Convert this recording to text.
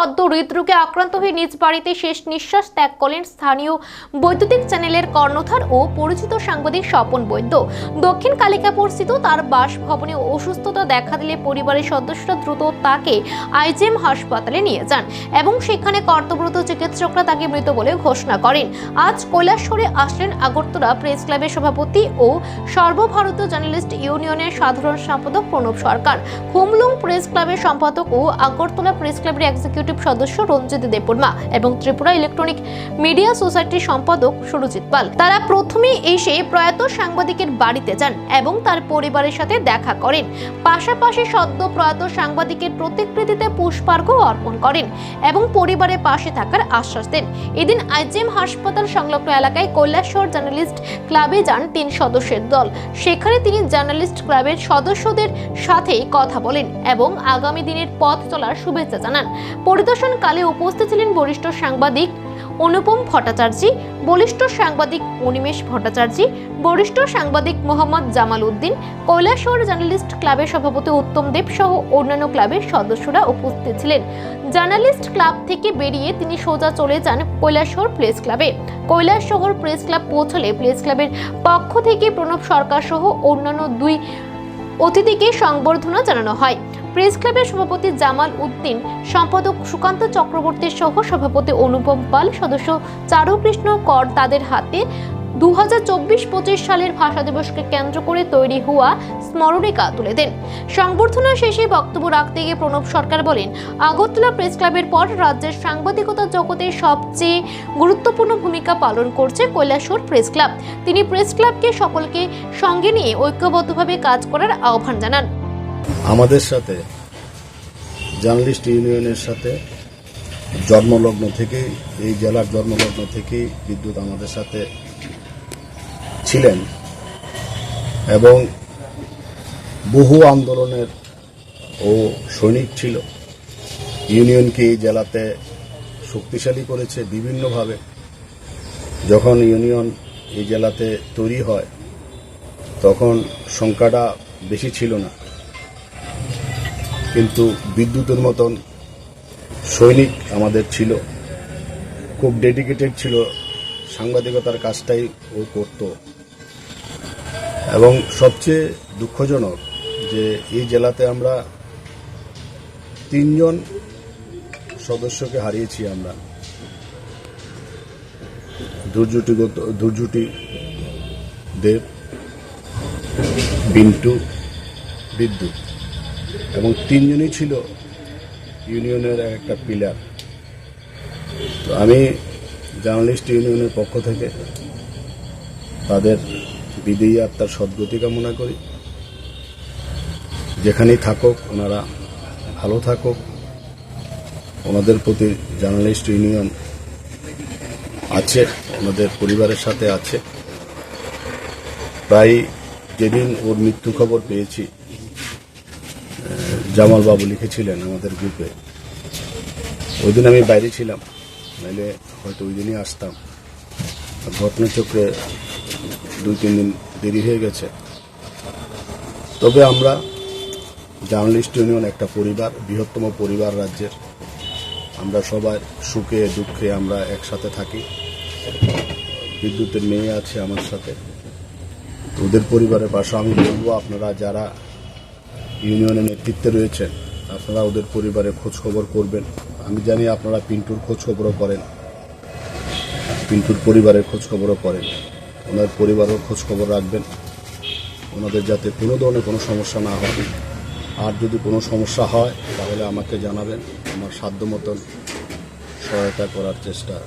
সদ্য হৃদরোগে আক্রান্ত হয়ে নিজ বাড়িতে শেষ নিঃশ্বাস ত্যাগ করলেন স্থানীয় বৈদ্যুতিক চ্যানেলের কর্ণধার ও পরিচিত সাংবাদিক স্বপন বৈদ্য। দক্ষিণ কালিকাপুর স্থিত তার বাসভবনে অসুস্থতা দেখা দিলে পরিবারের সদস্যরা দ্রুত তাকে আইজিএম হাসপাতালে নিয়ে যান এবং সেখানে কর্তব্যরত চিকিৎসকরা তাকে মৃত বলে ঘোষণা করেন। আজ কৈলাসহরে আসলেন আগরতলা প্রেস ক্লাবের সভাপতি ও সর্বভারতীয় জার্নালিস্ট ইউনিয়নের সাধারণ সম্পাদক প্রণব সরকার। হুমলুং প্রেস ক্লাবের সম্পাদক ও আগরতলা প্রেস ক্লাবের এক্সিকিউটিভ সদস্য রঞ্জিত দেববর্মা এবং ত্রিপুরা ইলেকট্রনিক মিডিয়া সোসাইটির সম্পাদক সুরজিৎ পাল। তারা প্রথমে এসে প্রয়াত সাংবাদিকের বাড়িতে যান এবং তার পরিবারের সাথে দেখা করেন। পাশাপাশি সদ্য প্রয়াত সাংবাদিকের প্রতিকৃতিতে পুষ্পার্ঘ অর্পণ করেন এবং পরিবারের পাশে থাকার আশ্বাস দেন। এদিন আইজিএম হাসপাতাল সংলগ্ন এলাকায় কৈলাসহর জার্নালিস্ট ক্লাবে যান তিন সদস্যের দল। সেখানে তিনি জার্নালিস্ট ক্লাবের সদস্যদের সাথে কথা বলেন এবং আগামী দিনের পথ চলার শুভেচ্ছা জানান। পরিদর্শনকালে উপস্থিত ছিলেন বরিষ্ঠ সাংবাদিক অনুপম ভট্টাচার্য, বলিষ্ঠ সাংবাদিক অনিমেষ ভট্টাচার্য, বরিষ্ঠ সাংবাদিক মোহাম্মদ জামাল উদ্দিন কৈলাসহর জার্নালিস্ট ক্লাবের সভাপতি উত্তম দেব সহ অন্যান্য ক্লাবের সদস্যরা উপস্থিত ছিলেন। জার্নালিস্ট ক্লাব থেকে বেরিয়ে তিনি সোজা চলে যান কৈলাসহর প্রেস ক্লাবে। কৈলাসহর প্রেস ক্লাব পৌঁছলে প্রেস ক্লাবের পক্ষ থেকে প্রণব সরকার সহ অন্যান্য দুই অতিথিকে সংবর্ধনা জানানো হয়। প্রেস ক্লাবের সভাপতি জামাল উদ্দিন, সম্পাদক সুকান্ত চক্রবর্তী সহ সভাপতি অনুপম পাল, সদস্য চারুকৃষ্ণ কর তাদের হাতে। দু হাজার সালের ভাষা দিবসকে কেন্দ্র করে তৈরি হওয়া স্মরণিকা তুলে দেন। সংবর্ধনা শেষে বক্তব্য রাখতে গিয়ে প্রণব সরকার বলেন, আগরতলা প্রেস ক্লাবের পর রাজ্যের সাংবাদিকতা জগতে সবচেয়ে গুরুত্বপূর্ণ ভূমিকা পালন করছে কৈলাসহর প্রেস ক্লাব। তিনি প্রেস ক্লাবকে সকলকে সঙ্গে নিয়ে ঐক্যবদ্ধভাবে কাজ করার আহ্বান জানান। আমাদের সাথে জার্নালিস্ট ইউনিয়নের সাথে জন্মলগ্ন থেকেই, এই জেলার জন্মলগ্ন থেকেই বিদ্যুৎ আমাদের সাথে ছিলেন এবং বহু আন্দোলনের ও সৈনিক ছিল। ইউনিয়নকে এই জেলাতে শক্তিশালী করেছে বিভিন্নভাবে। যখন ইউনিয়ন এই জেলাতে তৈরি হয়, তখন সংখ্যাটা বেশি ছিল না। কিন্তু বিদ্যুতের মতন সৈনিক আমাদের ছিল। খুব ডেডিকেটেড ছিল। সাংবাদিকতার কাজটাই ও করত। এবং সবচেয়ে দুঃখজনক যে এই জেলাতে আমরা তিনজন সদস্যকে হারিয়েছি আমরা। দুর্যুটিগত দুর্যুটি দেব, বিন্টু, বিদ্যুৎ। এবং তিনজনই ছিল ইউনিয়নের একটা পিলার। তো আমি জার্নালিস্ট ইউনিয়নের পক্ষ থেকে তাদের বিদেয়ী আত্মার সদ্গতি কামনা করি। যেখানেই থাকুক, ওনারা ভালো থাকুক। ওনাদের প্রতি জার্নালিস্ট ইউনিয়ন আছে, ওনাদের পরিবারের সাথে আছে। প্রায় যেদিন ওর মৃত্যু খবর পেয়েছি জামাল বাবু লিখেছিলেন আমাদের গ্রুপে। ওই দিন আমি বাইরে ছিলাম। নাহলে হয়তো ওই দিনই আসতাম। ঘটনাচক্রে দুই, তিন দিন দেরি হয়ে গেছে। তবে আমরা জার্নালিস্ট ইউনিয়ন, একটা পরিবার, বৃহত্তম পরিবার রাজ্যের, আমরা সবাই সুখে, দুঃখে আমরা একসাথে থাকি। বিদ্যুতের মেয়ে আছে আমার সাথে। ওদের পরিবারের পাশে আমি বলব, আপনারা যারা ইউনিয়নের নেতৃত্বে রয়েছেন। আপনারা ওদের পরিবারের খোঁজখবর করবেন। আমি জানি আপনারা পিন্টুর খোঁজখবরও করেন। পিন্টুর পরিবারের খোঁজখবরও করেন। ওনার পরিবারের খোঁজখবর রাখবেন। ওনাদের যাতে কোনো ধরনের কোনো সমস্যা না হয়। আর যদি কোনো সমস্যা হয়, তাহলে আমাকে জানাবেন। আমার সাধ্য মতন সহায়তা করার চেষ্টা